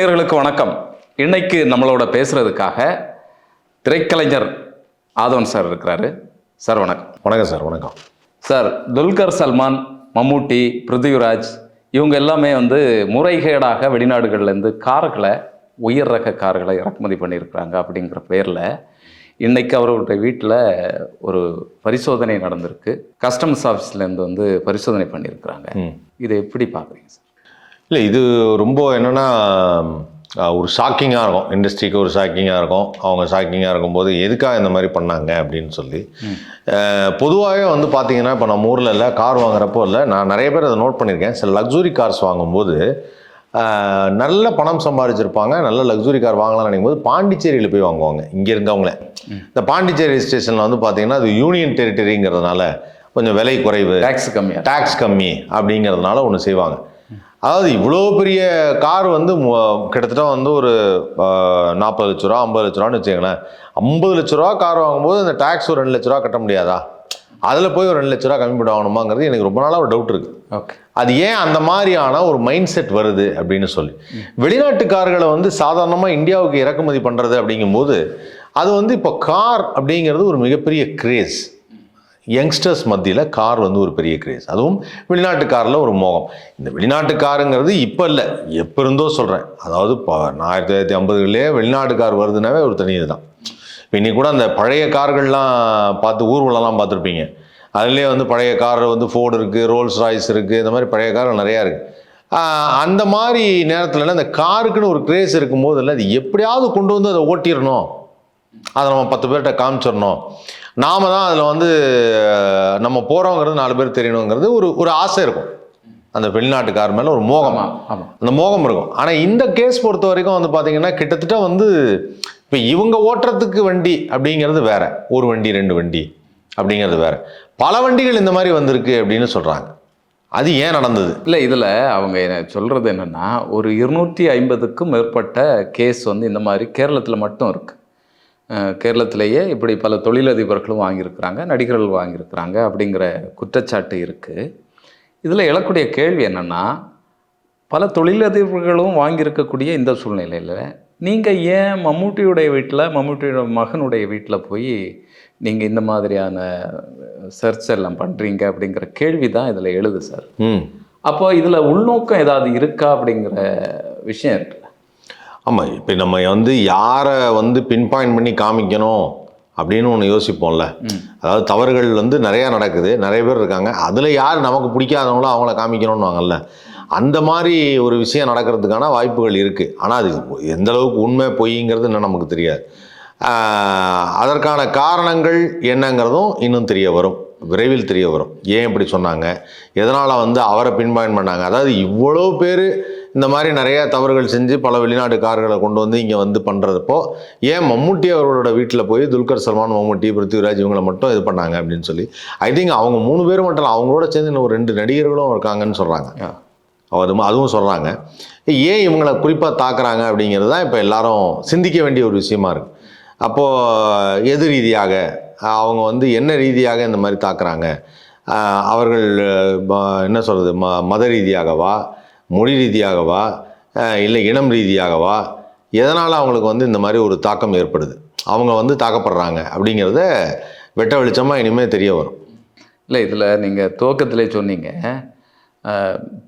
நேயர்களுக்கு வணக்கம். இன்னைக்கு நம்மளோட பேசுறதுக்காக திரைக்கலைஞர் ஆதவன் சார் இருக்கிறாரு. சார் வணக்கம். வணக்கம் சார் வணக்கம். சார் துல்கர் சல்மான் மம்மூட்டி பிருத்திவிராஜ் இவங்க எல்லாமே வந்து முறைகேடாக வெளிநாடுகள்லேருந்து கார்களை உயர் ரக கார்களை இறக்குமதி பண்ணியிருக்கிறாங்க அப்படிங்கிற பேரில் இன்னைக்கு அவர்களுடைய வீட்டில் ஒரு பரிசோதனை நடந்திருக்கு. கஸ்டம்ஸ் ஆஃபீஸ்லேருந்து வந்து பரிசோதனை பண்ணியிருக்கிறாங்க. இதை எப்படி பார்க்குறீங்க சார்? இல்லை இது ரொம்ப என்னென்னா ஒரு ஷாக்கிங்காக இருக்கும். இண்டஸ்ட்ரிக்கு ஒரு ஷாக்கிங்காக இருக்கும். அவங்க ஷாக்கிங்காக இருக்கும்போது எதுக்காக இந்த மாதிரி பண்ணாங்க அப்படின்னு சொல்லி. பொதுவாகவே வந்து பார்த்தீங்கன்னா இப்போ நம்ம ஊரில் இல்லை கார் வாங்குறப்போ இல்லை நான் நிறைய பேர் அதை நோட் பண்ணியிருக்கேன். சில லக்ஸுரி கார்ஸ் வாங்கும்போது நல்ல பணம் சம்பாதிச்சிருப்பாங்க நல்ல லக்ஸுரி கார் வாங்கலாம்னு நினைக்கும் போது பாண்டிச்சேரியில் போய் வாங்குவாங்க இங்கே இருக்கவங்களே இந்த பாண்டிச்சேரி ஸ்டேஷனில் வந்து பார்த்தீங்கன்னா அது யூனியன் டெரிட்டரிங்கிறதுனால கொஞ்சம் விலை குறைவு டேக்ஸ் கம்மியாக டேக்ஸ் கம்மி அப்படிங்கிறதுனால ஒன்று செய்வாங்க. அதாவது இவ்வளோ பெரிய கார் வந்து மு- கிட்டத்தட்ட வந்து ஒரு நாற்பது லட்ச ரூபா ஐம்பது லட்ச ரூபான்னு வச்சுங்களேன் ஐம்பது லட்ச ரூபா கார் வாங்கும்போது அந்த டேக்ஸ் ஒரு ரெண்டு லட்ச ரூபா கட்ட முடியாதா? அதில் போய் ஒரு ரெண்டு லட்ச ரூபா கம்மி பண்ணி வாங்கணுமாங்கிறது எனக்கு ரொம்ப நாளாக ஒரு டவுட் இருக்குது ஓகே அது ஏன் அந்த மாதிரியான ஒரு மைண்ட் செட் வருது அப்படின்னு சொல்லி. வெளிநாட்டு கார்களை வந்து சாதாரணமாக இந்தியாவுக்கு இறக்குமதி பண்ணுறது அப்படிங்கும்போது அது வந்து இப்போ கார் அப்படிங்கிறது ஒரு மிகப்பெரிய கிரேஸ் யங்ஸ்டர்ஸ் மத்தியில் கார் வந்து ஒரு பெரிய கிரேஸ் அதுவும் வெளிநாட்டு காரில் ஒரு மோகம். இந்த வெளிநாட்டு காருங்கிறது இப்போ இல்லை. எப்போ இருந்தோ சொல்கிறேன் அதாவது இப்போ ஆயிரத்தி தொள்ளாயிரத்தி ஐம்பதுகளே வெளிநாட்டு கார் வருதுனாவே ஒரு தனி இதுதான். இப்போ இன்னைக்கு கூட அந்த பழைய கார்கள்லாம் பார்த்து ஊர்வலம்லாம் பார்த்துருப்பீங்க. அதுலேயே வந்து பழைய கார் வந்து ஃபோர்டு இருக்குது ரோல்ஸ் ராய்ஸ் இருக்குது இந்த மாதிரி பழைய கார்கள் நிறையா இருக்குது அந்த மாதிரி நேரத்தில் அந்த காருக்குன்னு ஒரு கிரேஸ் இருக்கும்போது இல்லை அது எப்படியாவது கொண்டு வந்து அதை ஓட்டிடணும் அதை நம்ம பத்து பேர்கிட்ட காமிச்சிடணும் நாம தான் அதில் வந்து நம்ம போகிறோங்கிறது நாலு பேர் தெரியணுங்கிறது ஒரு ஒரு ஆசை இருக்கும். அந்த வெளிநாட்டு கார் மேலே ஒரு மோகம். ஆமாம் அந்த மோகம் இருக்கும். ஆனால் இந்த கேஸ் பொறுத்த வரைக்கும் வந்து பார்த்தீங்கன்னா கிட்டத்தட்ட வந்து இப்போ இவங்க ஓட்டுறதுக்கு வண்டி அப்படிங்கிறது வேற. ஒரு வண்டி ரெண்டு வண்டி அப்படிங்கிறது வேற. பல வண்டிகள் இந்த மாதிரி வந்திருக்கு அப்படின்னு சொல்கிறாங்க அது ஏன் நடந்தது? இல்லை இதில் அவங்க என்ன சொல்கிறது என்னென்னா ஒரு இருநூற்றி ஐம்பதுக்கும் மேற்பட்ட கேஸ் வந்து இந்த மாதிரி கேரளத்தில் மட்டும் இருக்குது கேரளத்திலேயே இப்படி பல தொழிலதிபர்களும் வாங்கியிருக்கிறாங்க நடிகர்கள் வாங்கியிருக்கிறாங்க அப்படிங்கிற குற்றச்சாட்டு இருக்குது இதில் எழக்கூடிய கேள்வி என்னென்னா பல தொழிலதிபர்களும் வாங்கியிருக்கக்கூடிய இந்த சூழ்நிலையில் நீங்கள் ஏன் மம்மூட்டியுடைய வீட்டில் மம்மூட்டியோட மகனுடைய வீட்டில் போய் நீங்கள் இந்த மாதிரியான சர்ச் எல்லாம் பண்ணுறீங்க அப்படிங்கிற கேள்வி தான் இதில் எழுது சார். ம். அப்போ இதில் உள்நோக்கம் ஏதாவது இருக்கா அப்படிங்கிற விஷயம் இருக்குல்ல ஆமாம் இப்போ நம்ம வந்து யாரை வந்து பின் பாயிண்ட் பண்ணி காமிக்கணும் அப்படின்னு ஒன்று யோசிப்போம்ல. அதாவது தவறுகள் வந்து நிறையா நடக்குது நிறைய பேர் இருக்காங்க. அதில் யார் நமக்கு பிடிக்காதவங்களோ அவங்கள காமிக்கணும்னு வாங்கல்ல அந்த மாதிரி ஒரு விஷயம் நடக்கிறதுக்கான வாய்ப்புகள் இருக்குது ஆனால் அது எந்த அளவுக்கு உண்மை பொய்ங்கிறது இன்னும் நமக்கு தெரியாது. அதற்கான காரணங்கள் என்னங்கிறதும் இன்னும் தெரிய வரும். விரைவில் தெரிய வரும். ஏன் இப்படி சொன்னாங்க? எதனால் வந்து அவரை பின்பாயின் பண்ணாங்க? அதாவது இவ்வளோ பேர் இந்த மாதிரி நிறைய தவறுகள் செஞ்சு பல வெளிநாட்டு கார்களை கொண்டு வந்து இங்கே வந்து பண்ணுறப்போ ஏன் மம்முட்டி அவர்களோட வீட்டில் போய் துல்கர் சல்மான் மம்முட்டி பிருத்திவிராஜ் இவங்களை மட்டும் இது பண்ணாங்க அப்படின்னு சொல்லி ஐ திங்க் அவங்க மூணு பேர் மட்டும் இல்லை அவங்களோட சேர்ந்து இன்னும் ஒரு ரெண்டு நடிகர்களும் இருக்காங்கன்னு சொல்கிறாங்க ஆ. அதுவும் அதுவும் சொல்கிறாங்க ஏன் இவங்களை குறிப்பாக தாக்குறாங்க அப்படிங்கிறது தான் இப்போ எல்லாரும் சிந்திக்க வேண்டிய ஒரு விஷயமா இருக்குது அப்போது எது ரீதியாக? அவங்க வந்து என்ன ரீதியாக இந்த மாதிரி தாக்குறாங்க? அவர்கள் என்ன சொல்கிறது ம மத ரீதியாகவா? மொழி ரீதியாகவா இல்லை இனம் ரீதியாகவா எதனால் அவங்களுக்கு வந்து இந்த மாதிரி ஒரு தாக்கம் ஏற்படுது? அவங்க வந்து தாக்கப்படுறாங்க அப்படிங்கிறத வெட்ட வெளிச்சமாக இனிமேல் தெரிய வரும். இல்லை இதில் நீங்கள் துவக்கத்திலே சொன்னீங்க.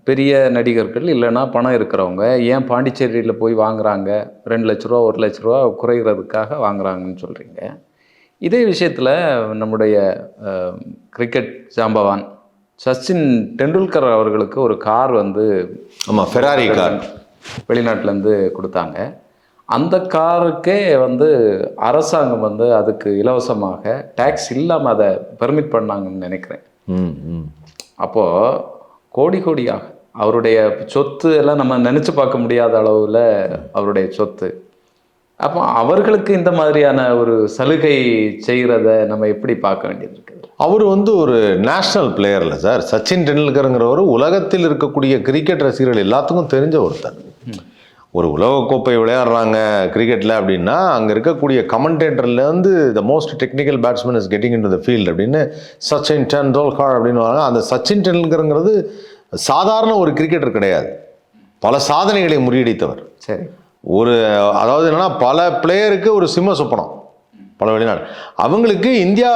பெரிய நடிகர்கள் இல்லைன்னா பணம் இருக்கிறவங்க ஏன் பாண்டிச்சேரியில் போய் வாங்குறாங்க? ரெண்டு லட்ச ரூபா ஒரு லட்ச ரூபா குறைகிறதுக்காக வாங்குறாங்கன்னு சொல்கிறீங்க. இதே விஷயத்தில் நம்முடைய கிரிக்கெட் ஜாம்பவான் சச்சின் டெண்டுல்கர் அவர்களுக்கு ஒரு கார் வந்து ஆமாம் ஃபெராரி கார் வெளிநாட்டிலேருந்து கொடுத்தாங்க. அந்த காருக்கே வந்து அரசாங்கம் வந்து அதுக்கு இலவசமாக டேக்ஸ் இல்லாமல் அதை பெர்மிட் பண்ணாங்கன்னு நினைக்கிறேன். அப்போது கோடி கோடியாக அவருடைய சொத்து எல்லாம் நம்ம நினச்சி பார்க்க முடியாத அளவில் அவருடைய சொத்து. அப்போ அவர்களுக்கு இந்த மாதிரியான ஒரு சலுகை செய்கிறத நம்ம எப்படி பார்க்க வேண்டியது இருக்குது அவர் வந்து ஒரு நேஷனல் பிளேயர்ல சார். சச்சின் டெண்டுல்கருங்கிறவர் உலகத்தில் இருக்கக்கூடிய கிரிக்கெட் ரசிகர்கள் எல்லாத்துக்கும் தெரிஞ்ச ஒருத்தர். ஒரு உலகக்கோப்பை விளையாடுறாங்க கிரிக்கெட்டில் அப்படின்னா அங்கே இருக்கக்கூடிய கமெண்டேட்டர்லேருந்து the most technical batsman is getting into the field அப்படின்னு சச்சின் டெண்டுல்கர் அப்படின்னு வராங்க. அந்த சச்சின் டெண்டுல்கருங்கிறது சாதாரண ஒரு கிரிக்கெட்டர் கிடையாது. பல சாதனைகளை முறியடித்தவர். சரி. ஒரு அதாவது என்னென்னா பல பிளேயருக்கு ஒரு சிம்ம சொப்பனம். பல வெளிநாடு. அவங்களுக்கு இந்தியா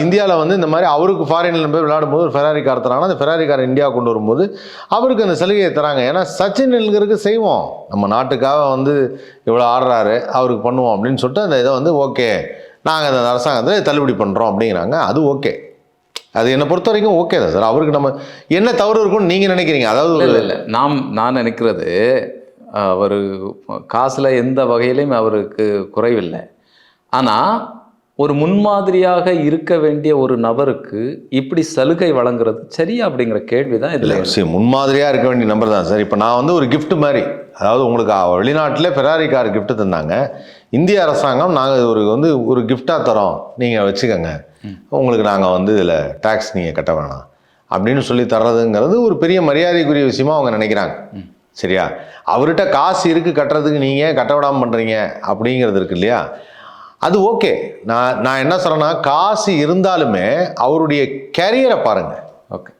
இந்தியாவில் வந்து இந்த மாதிரி அவருக்கு ஃபாரினில் போய் விளையாடும்போது ஒரு ஃபெராரி கார் தராங்கன்னா அந்த ஃபெராரி கார் இந்தியா கொண்டு வரும்போது அவருக்கு அந்த சலுகையை தராங்க. ஏன்னா சச்சின் டெண்டுல்கருக்கு செய்வோம். நம்ம நாட்டுக்காக வந்து இவ்வளோ ஆடுறாரு அவருக்கு பண்ணுவோம் அப்படின்னு சொல்லிட்டு அந்த இதை வந்து ஓகே நாங்கள் அந்த அரசாங்கத்தில் தள்ளுபடி பண்ணுறோம் அப்படிங்கிறாங்க. அது ஓகே அது என்னை பொறுத்த வரைக்கும் ஓகே தான் சார். அவருக்கு நம்ம என்ன தவறு இருக்கும்னு நீங்கள் நினைக்கிறீங்க? அதாவது இல்லை. நாம் நான் நினைக்கிறது அவர் காசில் எந்த வகையிலையும் அவருக்கு குறைவில்லை. ஆனால் ஒரு முன்மாதிரியாக இருக்க வேண்டிய ஒரு நபருக்கு இப்படி சலுகை வழங்குறது சரியா அப்படிங்கிற கேள்வி தான் இதில் சரி முன்மாதிரியாக இருக்க வேண்டிய நம்பர் தான். சார் இப்போ நான் வந்து ஒரு gift மாதிரி அதாவது உங்களுக்கு வெளிநாட்டிலே ஃபெராரி கார் gift தந்தாங்க. இந்திய அரசாங்கம் நாங்கள் ஒரு வந்து ஒரு கிஃப்டாக தரோம். நீங்கள் வச்சுக்கோங்க. உங்களுக்கு நாங்கள் வந்து இதில் டேக்ஸ் நீங்கள் கட்ட வேணாம். அப்படின்னு சொல்லி தர்றதுங்கிறது ஒரு பெரிய மரியாதைக்குரிய விஷயமா அவங்க நினைக்கிறாங்க. சரியா? அவர்கிட்ட காசு இருக்குது கட்டுறதுக்கு நீங்கள் கட்ட விடாமல் பண்ணுறீங்க அப்படிங்கிறது இருக்கு இல்லையா? அது ஓகே. நான் நான் என்ன சொல்கிறேன்னா காசு இருந்தாலுமே அவருடைய கேரியரை பாருங்கள் ஓகே.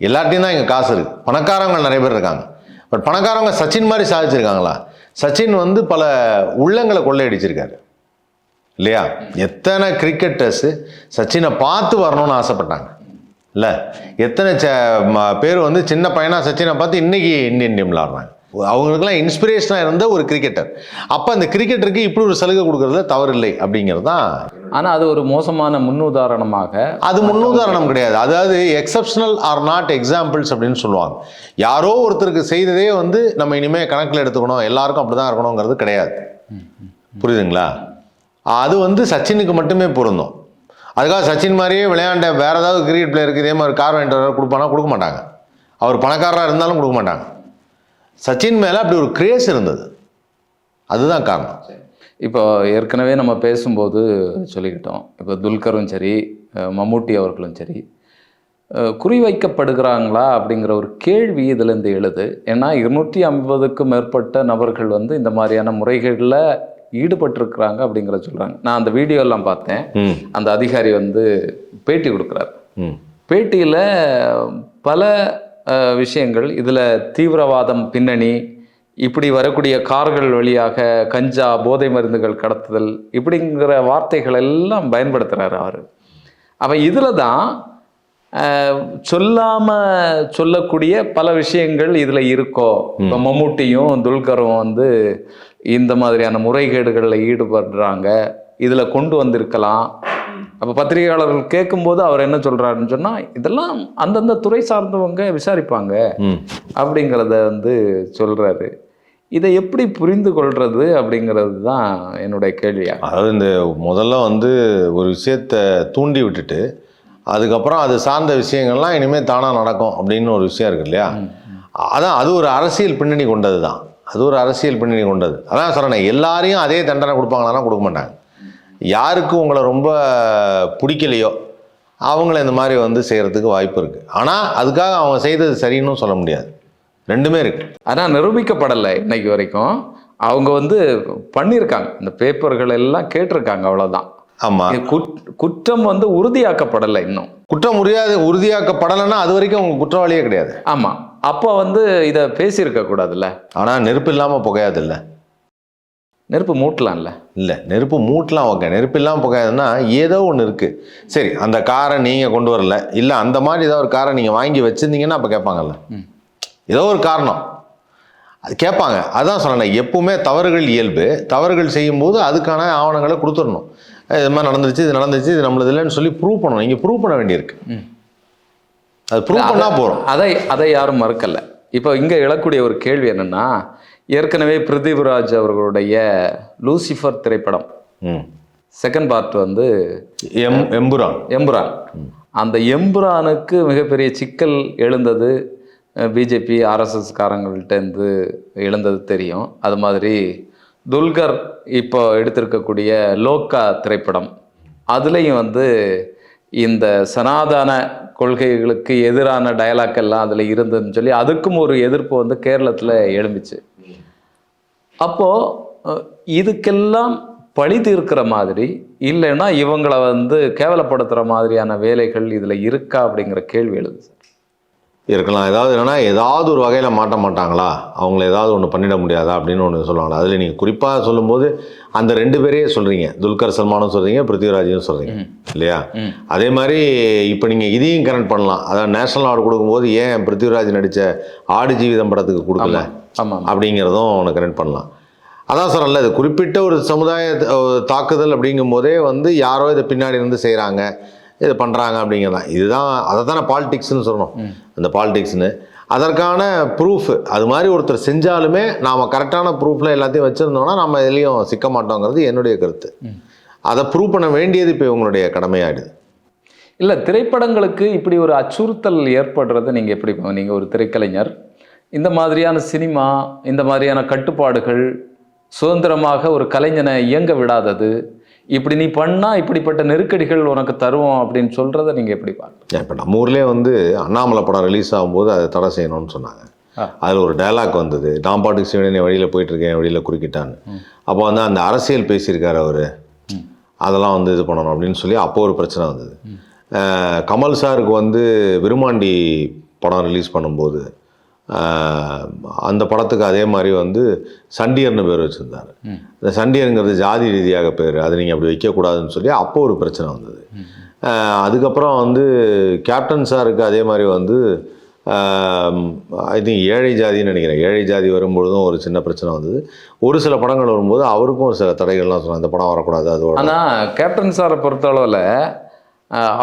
எல்லார்ட்டையும் தான் இங்கே காசு இருக்குது பணக்காரங்க நிறைய பேர் இருக்காங்க. பட் பணக்காரவங்க சச்சின் மாதிரி சாதிச்சிருக்காங்களா? சச்சின் வந்து பல உள்ளங்களை கொள்ளையடிச்சிருக்காரு. இல்லையா? எத்தனை கிரிக்கெட்டர்ஸு சச்சினை பார்த்து வரணும்னு ஆசைப்பட்டாங்க. இல்லை. எத்தனை ச பேர் வந்து சின்ன பையனா சச்சினை பார்த்து இன்னைக்கு இந்தியன் டீம் விளாடுறாங்க அவங்களுக்குலாம் இன்ஸ்பிரேஷனாக இருந்த ஒரு கிரிக்கெட்டர் அப்போ அந்த கிரிக்கெட்டருக்கு இப்படி ஒரு சலுகை கொடுக்கறதுல தவறில்லை அப்படிங்கிறது தான். ஆனால் அது ஒரு மோசமான முன்னுதாரணமாக அது முன்னுதாரணம் கிடையாது. அதாவது எக்ஸப்ஷனல் ஆர் நாட் எக்ஸாம்பிள்ஸ் அப்படின்னு சொல்லுவாங்க. யாரோ ஒருத்தருக்கு செய்ததே வந்து நம்ம இனிமேல் கணக்கில் எடுத்துக்கணும். எல்லாருக்கும் அப்படி தான் இருக்கணுங்கிறது கிடையாது. புரியுதுங்களா? அது வந்து சச்சினுக்கு மட்டுமே பொருந்தும். அதுக்காக சச்சின் மாதிரியே விளையாண்ட வேறு ஏதாவது கிரிக்கெட் பிளேயருக்கு இதே மாதிரி கார் வாங்கிட்டு வர கொடுப்பானா? கொடுக்க மாட்டாங்க. அவர் பணக்காரராக இருந்தாலும் கொடுக்க மாட்டாங்க. சச்சின் மேலே அப்படி ஒரு கிரேஸ் இருந்தது. அதுதான் காரணம். இப்போ ஏற்கனவே நம்ம பேசும்போது சொல்லிக்கிட்டோம். இப்போ துல்கரும் சரி மம்முட்டி அவர்களும் சரி குறிவைக்கப்படுகிறாங்களா அப்படிங்கிற ஒரு கேள்வி இதுலேருந்து எழுது. ஏன்னா இருநூற்றி ஐம்பதுக்கும் மேற்பட்ட நபர்கள் வந்து இந்த மாதிரியான முறைகளில் ஈடுபட்டிருக்கிறாங்க அப்படிங்கிறத சொல்கிறாங்க நான் அந்த வீடியோ எல்லாம் பார்த்தேன் அந்த அதிகாரி வந்து பேட்டி கொடுக்குறாரு. பேட்டியில் பல விஷயங்கள் இதில் தீவிரவாதம் பின்னணி இப்படி வரக்கூடிய கார்கள் வழியாக கஞ்சா போதை மருந்துகள் கடத்துதல் இப்படிங்கிற வார்த்தைகள் எல்லாம் பயன்படுத்துகிறாரு அவர். அவன் இதில் தான் சொல்லாமல் சொல்லக்கூடிய பல விஷயங்கள் இதில் இருக்கோ. இப்போ மம்முட்டியும் துல்கரும் வந்து இந்த மாதிரியான முறைகேடுகளில் ஈடுபடுறாங்க. இதில் கொண்டு வந்திருக்கலாம். அப்போ பத்திரிகையாளர்கள் கேட்கும்போது அவர் என்ன சொல்கிறாருன்னு சொன்னால் இதெல்லாம் அந்தந்த துறை சார்ந்தவங்க விசாரிப்பாங்க. அப்படிங்கிறத வந்து சொல்கிறாரு இதை எப்படி புரிந்து கொள்றது அப்படிங்கிறது தான் என்னுடைய கேள்வியா. அதாவது இந்த முதல்ல வந்து ஒரு விஷயத்த தூண்டி விட்டுட்டு அதுக்கப்புறம் அது சார்ந்த விஷயங்கள்லாம் இனிமேல் தானாக நடக்கும் அப்படின்னு ஒரு விஷயம் இருக்கு இல்லையா? அதான் அது ஒரு அரசியல் பின்னணி கொண்டது தான். அது ஒரு அரசியல் பின்னணி கொண்டது. அதான் சொல்கிறேன் எல்லாரையும் அதே தண்டனை கொடுப்பாங்களான்னா கொடுக்க மாட்டாங்க. யாருக்கு உங்களை ரொம்ப பிடிக்கலையோ அவங்கள இந்த மாதிரி வந்து செய்கிறதுக்கு வாய்ப்பு இருக்குது ஆனால் அதுக்காக அவங்க செய்தது சரின்னு சொல்ல முடியாது. ரெண்டுமே இருக்குது ஆனால் நிரூபிக்கப்படலை இன்னைக்கு வரைக்கும். அவங்க வந்து பண்ணியிருக்காங்க. இந்த பேப்பர்கள் எல்லாம் கேட்டிருக்காங்க அவ்வளோதான் ஆமாம் குற்றம் வந்து உறுதியாக்கப்படலை இன்னும். குற்றம் உரியாது உறுதியாக்கப்படலைன்னா அது வரைக்கும் அவங்க குற்றவாளியே கிடையாது. ஆமாம் அப்போ வந்து இதை பேசியிருக்க கூடாதுல்ல? ஆனால் நெருப்பு இல்லாமல் புகையாது இல்லை நெருப்பு மூட்டலாம்ல? இல்லை நெருப்பு மூட்டலாம் ஓகே. நெருப்பு இல்லாமல் புகையாதுன்னா ஏதோ ஒன்று இருக்குது சரி அந்த காரை நீங்கள் கொண்டு வரல. இல்லை அந்த மாதிரி ஏதோ ஒரு காரை நீங்கள் வாங்கி வச்சுருந்தீங்கன்னா அப்போ கேட்பாங்கல்ல. ஏதோ ஒரு காரணம். அது கேட்பாங்க. அதான் சொன்னேன் எப்பவுமே தவறுகள் இயல்பு. தவறுகள் செய்யும்போது அதுக்கான ஆவணங்களை கொடுத்துடணும். இது மாதிரி நடந்துருச்சு இது நடந்துச்சு இது நம்மளது இல்லைன்னு சொல்லி ப்ரூவ் பண்ணணும். இங்கே ப்ரூவ் பண்ண வேண்டியிருக்கு. அது ப்ரூவ் பண்ணால் போகிறோம் அதை அதை யாரும் மறுக்கல. இப்போ இங்கே எழக்கூடிய ஒரு கேள்வி என்னன்னா ஏற்கனவே பிருத்திவிராஜ் அவர்களுடைய லூசிஃபர் திரைப்படம். ம். செகண்ட் பார்ட் வந்து எம் எம்புரான். எம்புரான். அந்த எம்புரானுக்கு மிகப்பெரிய சிக்கல் எழுந்தது பிஜேபி ஆர்எஸ்எஸ் காரங்கள்ட்டேருந்து எழுந்தது தெரியும். அது மாதிரி துல்கர் இப்போ எடுத்திருக்கக்கூடிய லோக்கா திரைப்படம். அதுலேயும் வந்து இந்த சனாதன கொள்கைகளுக்கு எதிரான டயலாக் எல்லாம் அதில் இருந்ததுன்னு சொல்லி அதுக்கும் ஒரு எதிர்ப்பு வந்து கேரளத்தில் எழும்பிச்சு. அப்போது இதுக்கெல்லாம் பழி தீர்க்கிற மாதிரி இல்லைன்னா இவங்களை வந்து கேவலப்படுத்துகிற மாதிரியான வேலைகள் இதில் இருக்கா அப்படிங்கிற கேள்வி எழுது சார் இருக்கலாம். ஏதாவது என்னன்னா ஏதாவது ஒரு வகையில் மாட்ட மாட்டாங்களா? அவங்கள ஏதாவது ஒன்று பண்ணிட முடியாதா? அப்படின்னு ஒன்று சொல்லுவாங்க. அதில் நீங்கள் குறிப்பாக சொல்லும்போது அந்த ரெண்டு பேரையே சொல்கிறீங்க துல்கர் சல்மானும் சொல்கிறீங்க பிருத்திவிராஜையும் சொல்கிறீங்க இல்லையா. அதே மாதிரி இப்போ நீங்கள் இதையும் கனெக்ட் பண்ணலாம். அதாவது நேஷனல் அவார்டு கொடுக்கும்போது ஏன் பிருத்திவிராஜ் நடித்த ஆடு ஜீவிதம் படத்துக்கு கொடுக்கல? ஆமாம் அப்படிங்கிறதும் ஒன்று கனெக்ட் பண்ணலாம். அதான் சார் நல்லது. குறிப்பிட்ட ஒரு சமுதாய தாக்குதல் அப்படிங்கும்போதே வந்து யாரோ இதை பின்னாடி இருந்து செய்கிறாங்க இது பண்ணுறாங்க அப்படிங்கிறதான். இதுதான் அதை தானே பாலிடிக்ஸ்னு சொல்லணும் அந்த பாலிடிக்ஸ்னு அதற்கான ப்ரூஃப் அது மாதிரி ஒருத்தர் செஞ்சாலுமே நாம் கரெக்டான ப்ரூஃபில் எல்லாத்தையும் வச்சுருந்தோம்னா நம்ம எதுலேயும் சிக்க மாட்டோங்கிறது என்னுடைய கருத்து. அதை ப்ரூவ் பண்ண வேண்டியது இப்போ உங்களுடைய கடமையாயிடுது. இல்லை திரைப்படங்களுக்கு இப்படி ஒரு அச்சுறுத்தல் ஏற்படுறது நீங்கள் எப்படி நீங்கள் ஒரு திரைக்கலைஞர் இந்த மாதிரியான சினிமா இந்த மாதிரியான கட்டுப்பாடுகள் சுதந்திரமாக ஒரு கலைஞனை இயங்க விடாதது இப்படி நீ பண்ணா இப்படிப்பட்ட நெருக்கடிகள் உனக்கு தருவோம் அப்படின்னு சொல்றதை நீங்க எப்படி பார்க்க இப்போ நம்ம ஊர்லேயே வந்து அண்ணாமலை படம் ரிலீஸ் ஆகும்போது அதை தடை செய்யணும்னு சொன்னாங்க. அதில் ஒரு டயலாக் வந்தது. நான் பாட்டுக்கு சிவனே வழியில் போயிட்டுருக்கேன் வழியில் குறுக்கிட்டான்னு. அப்போ வந்து அந்த அரசியல் பேசியிருக்காரு அவர். அதெல்லாம் வந்து இது பண்ணணும் அப்படின்னு சொல்லி அப்போ ஒரு பிரச்சனை வந்தது. கமல் சாருக்கு வந்து விருமாண்டி படம் ரிலீஸ் பண்ணும்போது அந்த படத்துக்கு அதே மாதிரி வந்து சண்டியர்னு பேர் வச்சுருந்தாரு. இந்த சண்டியருங்கிறது ஜாதி ரீதியாக பேர். அதை நீங்கள் அப்படி வைக்கக்கூடாதுன்னு சொல்லி அப்போ ஒரு பிரச்சனை வந்தது. அதுக்கப்புறம் வந்து கேப்டன் சாருக்கு அதே மாதிரி வந்து ஐ திங்க் ஏழை ஜாதின்னு நினைக்கிறேன். ஏழை ஜாதி வரும்பொழுதும் ஒரு சின்ன பிரச்சனை வந்தது. ஒரு சில படங்கள் வரும்போது அவருக்கும் சில தடைகள்லாம் சொன்னாங்க. இந்த படம் வரக்கூடாது அது வரக்கூடாது. ஆனா கேப்டன் சாரை பொறுத்தளவில்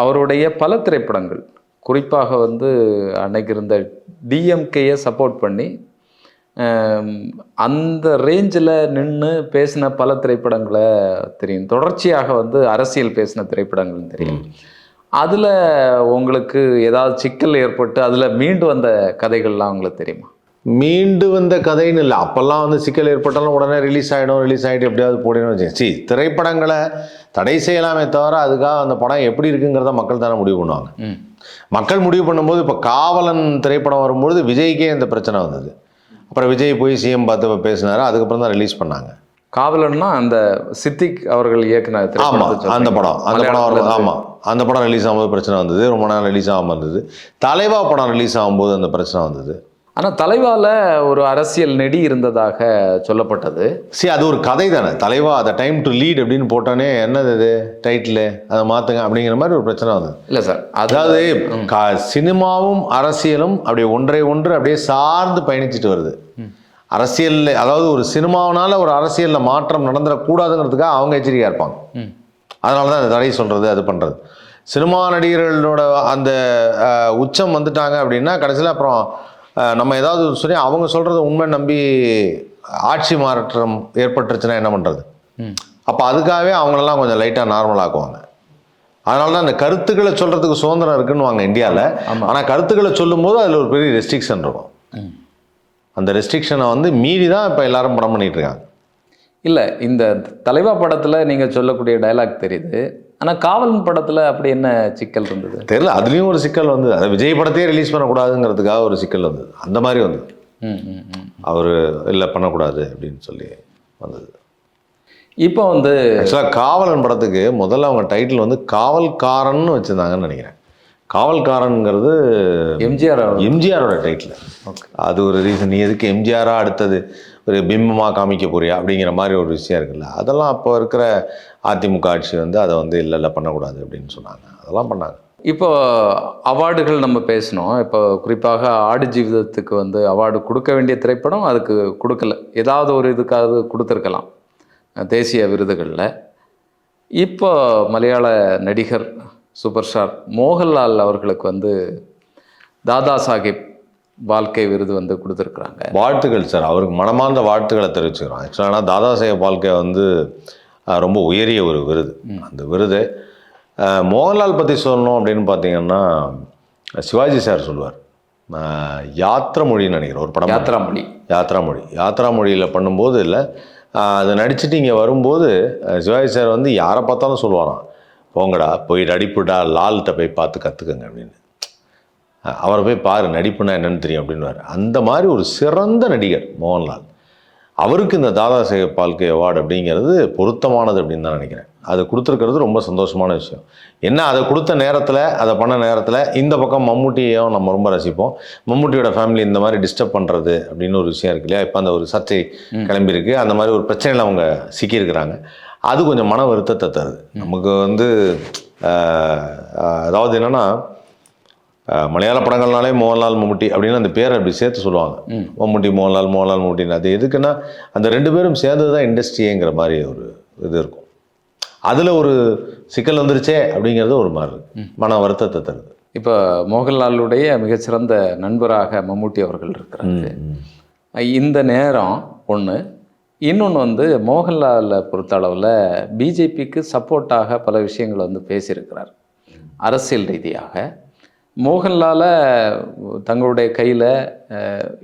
அவருடைய பல திரைப்படங்கள் குறிப்பாக வந்து அன்னைக்கு இருந்த டிஎம்கேயை சப்போர்ட் பண்ணி அந்த ரேஞ்சில் நின்று பேசின பல திரைப்படங்களை தெரியும். தொடர்ச்சியாக வந்து அரசியல் பேசின திரைப்படங்கள் தெரியும். அதில் உங்களுக்கு ஏதாவது சிக்கல் ஏற்பட்டு அதில் மீண்டு வந்த கதைகள்லாம் உங்களுக்கு தெரியுமா? மீண்டு வந்த கதைன்னு இல்லை. அப்போல்லாம் வந்து சிக்கல் ஏற்பட்டாலும் உடனே ரிலீஸ் ஆகிடும் ரிலீஸ் ஆகிட்டு எப்படியாவது போடணும்னு வச்சுங்க சி திரைப்படங்களை தடை செய்யலாமே தவிர அதுக்காக அந்த படம் எப்படி இருக்குங்கிறத மக்கள் தானே முடிவு பண்ணுவாங்க. மக்கள் முடிவு பண்ணும்போது இப்போ காவலன் திரைப்படம் வரும்பொழுது விஜய்க்கே இந்த பிரச்சனை வந்தது அப்புறம் விஜய் போய் சிஎம் பார்த்து பேசினாரு அதுக்கப்புறம் தான் ரிலீஸ் பண்ணாங்க காவலன்னா அந்த சித்திக் அவர்கள் இயக்குன ஆமா திரைப்படத்தை அந்த. படம் அந்த படம் மலையாளத்துல வரும் இருந்து. ஆமா அந்த படம் ரிலீஸ் ஆகும்போது பிரச்சனை வந்தது ரொம்ப நேரம் ரிலீஸ் ஆகாமல் இருந்தது தலைவா படம் ரிலீஸ் ஆகும்போது அந்த பிரச்சனை வந்தது ஆனா தலைவால ஒரு அரசியல் நெடி இருந்ததாக சொல்லப்பட்டது. சரி அது ஒரு கதை தானே தலைவா அதை டைம் டு லீட் அப்படின்னு போட்டானே என்னது இது? டைட்டில் அதை மாற்றுங்க அப்படிங்கிற மாதிரி ஒரு பிரச்சனை வந்தது. இல்ல சார் அதாவது சினிமாவும் அரசியலும் அப்படியே ஒன்றை ஒன்று அப்படியே சார்ந்து பயணிச்சுட்டு வருது. அரசியல்ல அதாவது ஒரு சினிமாவனால ஒரு அரசியலில் மாற்றம் நடந்துடக்கூடாதுங்கிறதுக்காக அவங்க எச்சரிக்கையாக இருப்பாங்க. அதனால தான் அந்த தடை சொல்கிறது அது பண்ணுறது சினிமா நடிகர்களோட அந்த உச்சம் வந்துட்டாங்க அப்படின்னா கடைசியில் அப்புறம் நம்ம ஏதாவது சொல்லி அவங்க சொல்கிறத உண்மை நம்பி ஆட்சி மாற்றம் ஏற்பட்டுருச்சுன்னா என்ன பண்ணுறது. அப்போ அதுக்காகவே அவங்களெல்லாம் கொஞ்சம் லைட்டாக நார்மல் ஆக்குவாங்க. அதனால தான் அந்த கருத்துக்களை சொல்கிறதுக்கு சுதந்திரம் இருக்குன்னு வாங்க இந்தியாவில் ஆனால் கருத்துக்களை சொல்லும்போது அதில் ஒரு பெரிய ரெஸ்ட்ரிக்ஷன் இருக்கும். அந்த ரெஸ்ட்ரிக்ஷனை வந்து மீறி தான் இப்போ எல்லாரும் படம் பண்ணிட்டு இருக்காங்க. இல்ல இந்த தலைவா படத்துல நீங்க சொல்லக்கூடிய டயலாக் தெரியுது. ஆனா காவலன் படத்துல அப்படி என்ன சிக்கல் இருந்தது? தெரியல அதுலேயும் ஒரு சிக்கல் வந்து அதை விஜய் படத்தையே ரிலீஸ் பண்ணக்கூடாதுங்கிறதுக்காக ஒரு சிக்கல் வந்தது. அந்த மாதிரி வந்தது. ம், ம், ம். அவர் இல்லை பண்ணக்கூடாது அப்படின்னு சொல்லி வந்தது. இப்போ வந்து ஆக்சுவலாக காவலன் படத்துக்கு முதல்ல அவங்க டைட்டில் வந்து காவல்காரன்னு வச்சுருந்தாங்கன்னு நினைக்கிறேன். காவல்காரனுங்கிறது எம்ஜிஆர் எம்ஜிஆரோட டைட்டில் அது ஒரு ரீசன் நீ எதுக்கு எம்ஜிஆராக அடுத்தது? ஒரு பிம்பமாக காமிக்க போறியா அப்படிங்கிற மாதிரி ஒரு விஷயம் இருக்குல்ல. அதெல்லாம் அப்போ இருக்கிற அதிமுக ஆட்சி வந்து அதை வந்து இல்லை இல்லை பண்ணக்கூடாது அப்படின்னு சொன்னாங்க. அதெல்லாம் பண்ணாங்க. இப்போ அவார்டுகள் நம்ம பேசினோம். இப்போ குறிப்பாக ஆடு ஜீவிதத்துக்கு வந்து அவார்டு கொடுக்க வேண்டிய திரைப்படம் அதுக்கு கொடுக்கல. ஏதாவது ஒரு இதுக்காவது கொடுத்துருக்கலாம். தேசிய விருதுகளில். இப்போ மலையாள நடிகர் சூப்பர் ஸ்டார் மோகன்லால் அவர்களுக்கு வந்து தாதா சாஹிப் வாழ்க்கை விருது வந்து கொடுத்துருக்குறாங்க. வாழ்த்துக்கள் சார். அவருக்கு மனமார்ந்த வாழ்த்துக்களை தெரிவிச்சுக்கிறோம். ஆக்சுவலாக தாதா சாஹேப் பால்கே வந்து ரொம்ப உயரிய ஒரு விருது. அந்த விருது மோகன்லால் பற்றி சொல்லணும் அப்படின்னு பார்த்தீங்கன்னா சிவாஜி சார் சொல்லுவார். அஹ், யாத்திரை மொழின்னு நினைக்கிறேன் ஒரு படம் யாத்ரா மொழி. யாத்ரா மொழி. யாத்ரா மொழியில் பண்ணும்போது இல்லை அதை நடிச்சுட்டு இங்கே வரும்போது சிவாஜி சார் வந்து யாரை பார்த்தாலும் சொல்லுவாராம் போங்கடா போய் நடிப்புடா லால்கிட்ட போய் பார்த்து கற்றுக்கங்க அப்படின்னு. அவரை போய் பாரு நடிப்புனா என்னன்னு தெரியும் அப்படின்னுவார். அந்த மாதிரி ஒரு சிறந்த நடிகர் மோகன்லால். அவருக்கு இந்த தாதா சாஹேப் பால்கே அவார்டு அப்படிங்கிறது பொருத்தமானது அப்படின்னு தான் நினைக்கிறேன். அது கொடுத்துருக்கிறது ரொம்ப சந்தோஷமான விஷயம். என்ன அதை கொடுத்த நேரத்தில் அதை பண்ண நேரத்தில் இந்த பக்கம் மம்முட்டியையும் நம்ம ரொம்ப ரசிப்போம். மம்முட்டியோட ஃபேமிலி இந்த மாதிரி டிஸ்டர்ப் பண்ணுறது அப்படின்னு ஒரு விஷயம் இருக்கு இல்லையா? இப்போ அந்த ஒரு சர்ச்சை கிளம்பியிருக்கு. அந்த மாதிரி ஒரு பிரச்சனையில் அவங்க சிக்கியிருக்கிறாங்க. அது கொஞ்சம் மன வருத்தத்தை தருது. நமக்கு வந்து அதாவது என்னென்னா மலையாள படங்கள்னாலே மோகன்லால் மம்முட்டி அப்படின்னு அந்த பேரை அப்படி சேர்த்து சொல்லுவாங்க. மம்முட்டி மோகன்லால் மோகன்லால் மம்முட்டின்னு. அது எதுக்குன்னா அந்த ரெண்டு பேரும் சேர்ந்தது தான் இண்டஸ்ட்ரியேங்கிற மாதிரி ஒரு இது இருக்கும். அதில் ஒரு சிக்கல் வந்துருச்சே அப்படிங்கிறது ஒரு மாதிரி மன வருத்தத்தை தருது. இப்போ மோகன்லாலுடைய மிகச்சிறந்த நண்பராக மம்முட்டி அவர்கள் இருக்கிறாரு. இந்த நேரம் ஒன்று இன்னொன்று வந்து மோகன்லாலை பொறுத்த அளவில் பிஜேபிக்கு சப்போர்ட்டாக பல விஷயங்களை வந்து பேசியிருக்கிறார். அரசியல் ரீதியாக. மோகன்லாலை தங்களுடைய கையில்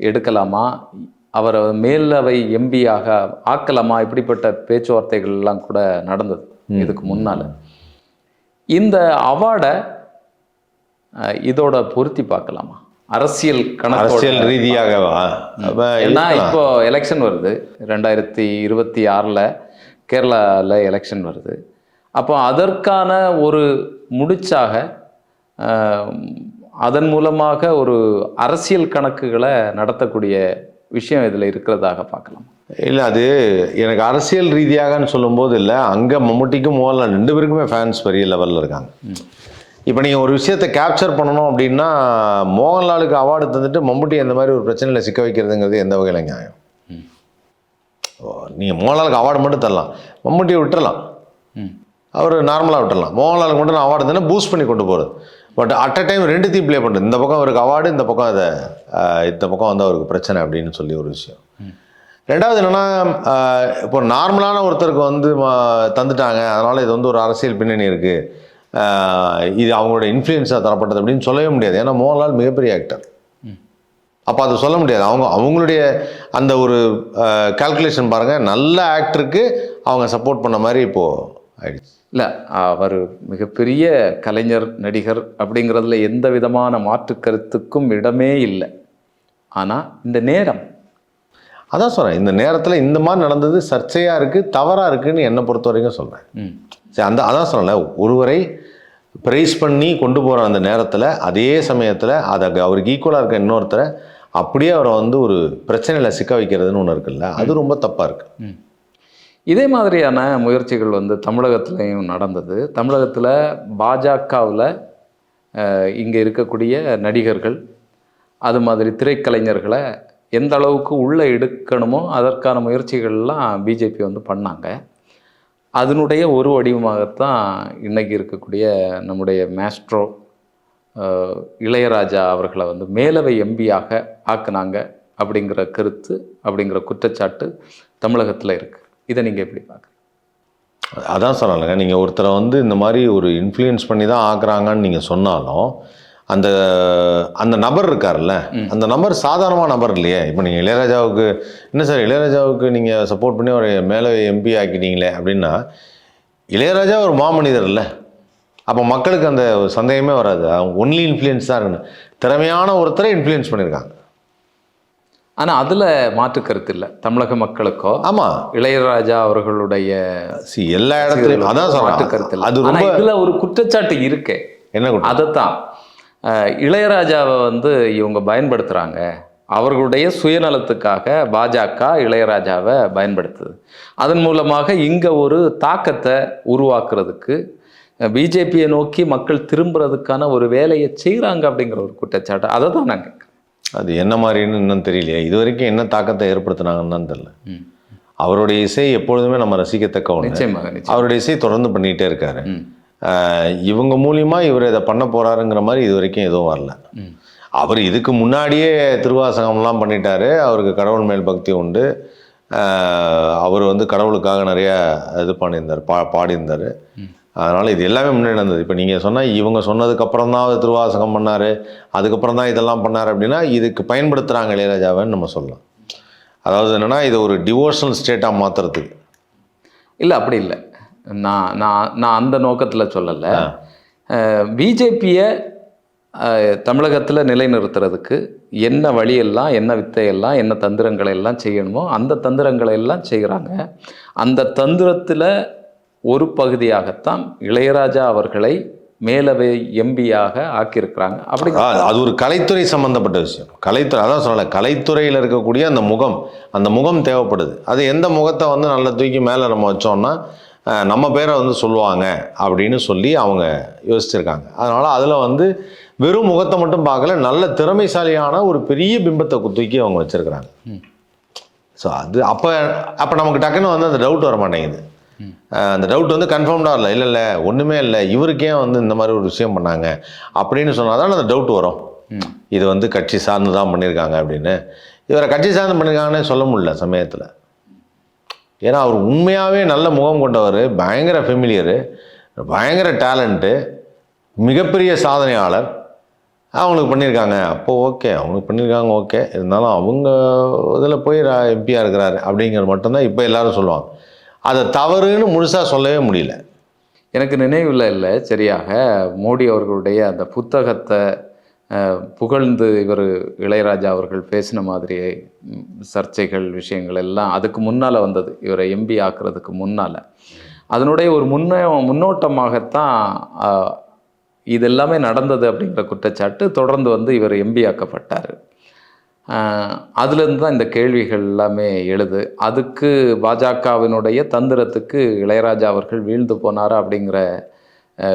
எடுக்கலாமா? அவரை மேலவை எம்பியாக ஆக்கலாமா? இப்படிப்பட்ட பேச்சுவார்த்தைகள் எல்லாம் கூட நடந்தது இதுக்கு முன்னால். இந்த அவார்டை இதோட பொருத்தி பார்க்கலாமா? அரசியல் கணக்கு அரசியல் ரீதியாகவா? ஏன்னா. இப்போ எலெக்ஷன் வருது. ரெண்டாயிரத்தி இருபத்தி ஆறில் கேரளாவில் எலெக்ஷன் வருது. அப்போ அதற்கான ஒரு முடிச்சாக அதன் மூலமாக ஒரு அரசியல் கணக்குகளை நடத்தக்கூடிய விஷயம் இதில் இருக்கிறதாக பார்க்கலாம். இல்லை அது எனக்கு அரசியல் ரீதியாகன்னு சொல்லும்போது இல்லை. அங்கே மம்முட்டிக்கும் மோகன்லால் ரெண்டு பேருக்குமே ஃபேன்ஸ் பெரிய லெவலில் இருக்காங்க. இப்போ நீங்கள் ஒரு விஷயத்தை கேப்சர் பண்ணணும் அப்படின்னா மோகன்லாலுக்கு அவார்டு தந்துட்டு மம்முட்டி அந்த மாதிரி ஒரு பிரச்சனையில் சிக்க வைக்கிறதுங்கிறது எந்த வகையில் நியாயம்? நீங்கள் மோகன்லாலுக்கு அவார்டு மட்டும் தரலாம். மம்முட்டியை விட்டுறலாம். அவர் நார்மலாக விட்டுறலாம். மோகன்லாலுக்கு மட்டும் நான் அவார்டு தானே பூஸ்ட் பண்ணி கொண்டு போகிறது பட் அட் அ டைம் ரெண்டுத்தையும் ப்ளே பண்ணுறது இந்த பக்கம் அவருக்கு அவார்டு இந்த பக்கம் அதை இந்த பக்கம் வந்து அவருக்கு பிரச்சனை அப்படின்னு சொல்லி ஒரு விஷயம். ரெண்டாவது என்னென்னா இப்போ நார்மலான ஒருத்தருக்கு வந்து தந்துட்டாங்க. அதனால் இது வந்து ஒரு அரசியல் பின்னணி இருக்குது இது அவங்களோட இன்ஃப்ளூயன்ஸாக தரப்பட்டது அப்படின்னு சொல்லவே முடியாது. ஏன்னா மோகன்லால் மிகப்பெரிய ஆக்டர் அப்போ அதை சொல்ல முடியாது. அவங்க அவங்களுடைய அந்த ஒரு கால்குலேஷன் பாருங்கள் நல்ல ஆக்டருக்கு அவங்க சப்போர்ட் பண்ண மாதிரி இப்போது ஆயிடுச்சு. இல்லை அவர் மிகப்பெரிய கலைஞர் நடிகர் அப்படிங்கிறதுல எந்த விதமான மாற்று கருத்துக்கும் இடமே இல்லை. ஆனால் இந்த நேரம். அதான் சொல்கிறேன் இந்த நேரத்தில் இந்த மாதிரி நடந்தது சர்ச்சையாக இருக்குது தவறாக இருக்குன்னு என்னை பொறுத்த வரைக்கும் சொல்கிறேன் சரி அந்த அதான் சொல்லலை ஒருவரை ப்ரைஸ் பண்ணி கொண்டு போகிற அந்த நேரத்தில் அதே சமயத்தில் அதை அவருக்கு ஈக்குவலாக இருக்க இன்னொருத்தரை அப்படியே அவரை வந்து ஒரு பிரச்சனையில் சிக்க வைக்கிறதுன்னு ஒன்று இருக்குல்ல அது ரொம்ப தப்பாக இருக்குது இதே மாதிரியான முயற்சிகள் வந்து தமிழகத்துலேயும் நடந்தது. தமிழகத்தில் பாஜகவில் இங்கே இருக்கக்கூடிய நடிகர்கள் அது மாதிரி திரைக்கலைஞர்களை எந்த அளவுக்கு உள்ளே எடுக்கணுமோ அதற்கான முயற்சிகள்லாம் பிஜேபி வந்து பண்ணாங்க. அதனுடைய ஒரு வடிவமாகத்தான் இன்னைக்கு இருக்கக்கூடிய நம்முடைய மேஸ்ட்ரோ இளையராஜா அவர்களை வந்து மேலவை எம்பியாக ஆக்குனாங்க அப்படிங்கிற கருத்து அப்படிங்கிற குற்றச்சாட்டு தமிழகத்தில் இருக்குது இதை நீங்கள் எப்படி பார்க்குறீங்க? அதான் சொல்லலைங்க நீங்கள் ஒருத்தரை வந்து இந்த மாதிரி ஒரு இன்ஃப்ளூயன்ஸ் பண்ணி தான் ஆக்குறாங்கன்னு நீங்கள் சொன்னாலும் அந்த அந்த நபர் இருக்கார்ல அந்த நபர் சாதாரணமான நபர் இல்லையே. இப்போ நீங்கள் இளையராஜாவுக்கு என்ன சார் இளையராஜாவுக்கு நீங்கள் சப்போர்ட் பண்ணி ஒரு மேலே எம்பி ஆக்கிட்டீங்களே அப்படின்னா இளையராஜா ஒரு மாமனிதர் இல்லை. அப்போ மக்களுக்கு அந்த சந்தேகமே வராது. அவங்க ஒன்லி இன்ஃப்ளூயன்ஸ் தான் இருக்கணும் திறமையான ஒருத்தரை இன்ஃப்ளூயன்ஸ் பண்ணியிருக்காங்க. ஆனால் அதில் மாற்று கருத்து இல்லை. தமிழக மக்களுக்கோ ஆமாம் இளையராஜா அவர்களுடைய சி எல்லா இடத்துலையும் அதான் மாற்று கருத்து இல்லை. அது ஆனா ரொம்ப இதுல ஒரு குற்றச்சாட்டு இருக்கே. என்ன? அதைத்தான் இளையராஜாவை வந்து இவங்க பயன்படுத்துகிறாங்க அவர்களுடைய சுயநலத்துக்காக பாஜக இளையராஜாவை பயன்படுத்துது. அதன் மூலமாக இங்கே ஒரு தாக்கத்தை உருவாக்குறதுக்கு பிஜேபியை நோக்கி மக்கள் திரும்புறதுக்கான ஒரு வேலையை செய்கிறாங்க அப்படிங்கிற ஒரு குற்றச்சாட்டு. அதை தான் கேட்குறேன் அது என்ன மாதிரின்னு இன்னும் தெரியலையே. இது வரைக்கும் என்ன தாக்கத்தை ஏற்படுத்தினாங்கன்னு தான் தெரியல. அவருடைய இசை எப்பொழுதுமே நம்ம ரசிக்கத்தக்க ஒன்று அவருடைய இசை தொடர்ந்து பண்ணிகிட்டே இருக்காரு. இவங்க மூலியமா இவர் இதை பண்ண போறாருங்கிற மாதிரி இது வரைக்கும் எதுவும் வரல. அவர் இதுக்கு முன்னாடியே திருவாசகம்லாம் பண்ணிட்டாரு. அவருக்கு கடவுள் மேல் பக்தி உண்டு. அவர் வந்து கடவுளுக்காக நிறைய இது பண்ணியிருந்தார் பா பாடியிருந்தார். அதனால் இது எல்லாமே முன்னாடி நடந்தது. இப்போ நீங்கள் சொன்னால் இவங்க சொன்னதுக்கு அப்புறம் தான் திருவாசகம் பண்ணார். அதுக்கப்புறம் தான் இதெல்லாம் பண்ணார் அப்படின்னா இதுக்கு பயன்படுத்துகிறாங்க இளையராஜாவைன்னு நம்ம சொல்லலாம். அதாவது என்னென்னா இதை ஒரு டிவோஷனல் ஸ்டேட்டாக மாற்றுறதுக்கு இல்லை அப்படி இல்லை. நான் நான் நான் அந்த நோக்கத்தில் சொல்லலை. பிஜேபியை தமிழகத்தில் நிலைநிறுத்துறதுக்கு என்ன வழியெல்லாம் என்ன வித்தையெல்லாம் என்ன தந்திரங்களை எல்லாம் செய்யணுமோ அந்த தந்திரங்களை எல்லாம் செய்கிறாங்க அந்த தந்திரத்தில் ஒரு பகுதியாகத்தான் இளையராஜா அவர்களை மேலவை எம்பியாக ஆக்கியிருக்கிறாங்க. அப்படி அது ஒரு கலைத்துறை சம்பந்தப்பட்ட விஷயம். கலைத்துறை அதான் சொல்லலை கலைத்துறையில் இருக்கக்கூடிய அந்த முகம் அந்த முகம் தேவைப்படுது. அது எந்த முகத்தை வந்து நல்லா தூக்கி மேலே நம்ம வச்சோம்னா நம்ம பேரை வந்து சொல்லுவாங்க அப்படின்னு சொல்லி அவங்க யோசிச்சிருக்காங்க. அதனால் அதில் வந்து வெறும் முகத்தை மட்டும் பார்க்கல நல்ல திறமைசாலியான ஒரு பெரிய பிம்பத்தை தூக்கி அவங்க வச்சுருக்கிறாங்க. ஸோ அது அப்போ அப்போ நமக்கு டக்குன்னு வந்து அந்த டவுட் வர மாட்டேங்குது. அந்த டவுட் வந்து கன்ஃபார்ம்டாக இல்லை. இல்லை இல்லை ஒன்றுமே இல்லை. இவருக்கே வந்து இந்த மாதிரி ஒரு விஷயம் பண்ணாங்க. அப்படின்னு சொன்னால் தான் அந்த டவுட் வரும். இது வந்து கட்சி சார்ந்து தான் பண்ணியிருக்காங்க அப்படின்னு. இவரை கட்சி சார்ந்து பண்ணியிருக்காங்கன்னே சொல்ல முடியல சமயத்தில். ஏன்னா அவர் உண்மையாகவே நல்ல முகம் கொண்டவர் பயங்கர ஃபெமிலியரு பயங்கர டேலண்ட்டு மிகப்பெரிய சாதனையாளர். அவங்களுக்கு பண்ணியிருக்காங்க அப்போ ஓகே அவங்களுக்கு பண்ணியிருக்காங்க ஓகே. இருந்தாலும் அவங்க இதில் போய் எம்பியாக இருக்கிறாரு அப்படிங்கிறது மட்டும்தான் இப்போ எல்லாரும் சொல்லுவாங்க. அதை தவறுன்னு முழுசாக சொல்லவே முடியல. எனக்கு நினைவில் இல்லை சரியாக. மோடி அவர்களுடைய அந்த புத்தகத்தை புகழ்ந்து இவர் இளையராஜா அவர்கள் பேசின மாதிரி சர்ச்சைகள் விஷயங்கள் எல்லாம் அதுக்கு முன்னால் வந்தது. இவரை எம்பி ஆக்குறதுக்கு முன்னால். அதனுடைய ஒரு முன்னே முன்னோட்டமாகத்தான் இதெல்லாமே இது எல்லாமே நடந்தது அப்படிங்கிற குற்றச்சாட்டு தொடர்ந்து வந்து இவர் எம்பி ஆக்கப்பட்டார். அதுலேருந்து தான் இந்த கேள்விகள் எல்லாமே எழுது. அதுக்கு பாஜகவினுடைய தந்திரத்துக்கு இளையராஜா அவர்கள் வீழ்ந்து போனாரா அப்படிங்கிற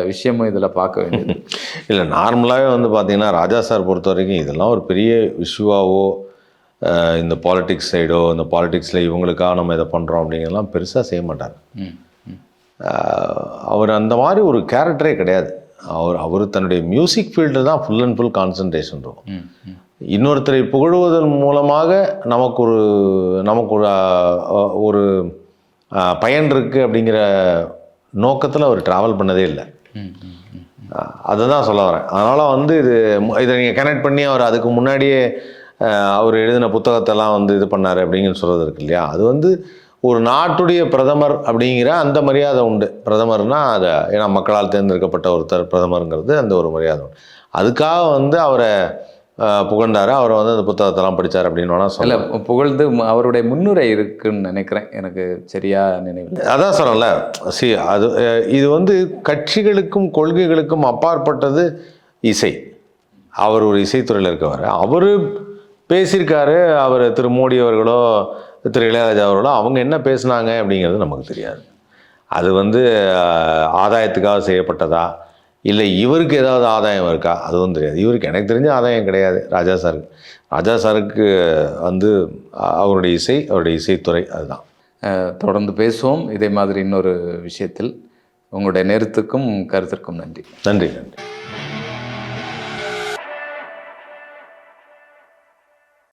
விஷயமும் இதில் பார்க்க வேண்டியது. இல்லை நார்மலாகவே வந்து பார்த்தீங்கன்னா ராஜா சார் பொறுத்த வரைக்கும் இதெல்லாம் ஒரு பெரிய இஷ்யூவாவோ இந்த பாலிடிக்ஸ் சைடோ இந்த பாலிடிக்ஸில் இவங்களுக்காக நம்ம இதை பண்ணுறோம் அப்படிங்கிறதெல்லாம் பெருசாக செய்ய மாட்டார். அவர் அந்த மாதிரி ஒரு கேரக்டரே கிடையாது. அவர் அவர் தன்னுடைய மியூசிக் ஃபீல்டு தான் ஃபுல் அண்ட் ஃபுல் கான்சன்ட்ரேஷன் இருக்கும். இன்னொருத்தரை புகழுவதன் மூலமாக நமக்கு ஒரு நமக்கு ஒரு ஒரு பயன் இருக்குது அப்படிங்கிற நோக்கத்தில் அவர் ட்ராவல் பண்ணதே இல்லை. ம், ம், ம். அதை தான் சொல்ல வரேன். அதனால் வந்து இது இதை நீங்கள் கனெக்ட் பண்ணி அவர் அதுக்கு முன்னாடியே அவர் எழுதின புத்தகத்தெல்லாம் வந்து இது பண்ணார் அப்படிங்கன்னு சொல்கிறது இருக்கு இல்லையா? அது வந்து ஒரு நாட்டுடைய பிரதமர் அப்படிங்கிற அந்த மரியாதை உண்டு. பிரதமர்னா அதை ஏன்னா மக்களால் தேர்ந்தெடுக்கப்பட்ட ஒருத்தர் பிரதமருங்கிறது அந்த ஒரு மரியாதை உண்டு. அதுக்காக வந்து அவரை புகழ்ந்தாரு. அவர் வந்து அந்த புத்தகத்தெல்லாம் படித்தார் அப்படின்னு வேணால் இல்ல புகழ்ந்து அவருடைய முன்னுரை இருக்குன்னு நினைக்கிறேன். எனக்கு சரியா நினைவில் அதான் சொல்லல சி அது இது வந்து கட்சிகளுக்கும் கொள்கைகளுக்கும் அப்பாற்பட்டது இசை. அவர் ஒரு இசைத்துறையில் இருக்கவர். அவர் பேசியிருக்காரு. அவர் திரு மோடி அவர்களோ திரு இளையராஜா அவர்களோ அவங்க என்ன பேசுனாங்க அப்படிங்கிறது நமக்கு தெரியாது. அது வந்து ஆதாயத்துக்காக செய்யப்பட்டதா? இல்லை இவருக்கு ஏதாவது ஆதாயம் இருக்கா? அதுவும் தெரியாது. இவருக்கு எனக்கு தெரிஞ்ச ஆதாயம் கிடையாது ராஜா சாருக்கு. ராஜா சாருக்கு வந்து அவருடைய இசை அவருடைய இசைத்துறை அதுதான். தொடர்ந்து பேசுவோம். இதே மாதிரி இன்னொரு விஷயத்தில் உங்களுடைய நேரத்துக்கும் கருத்திற்கும் நன்றி. நன்றி நன்றி.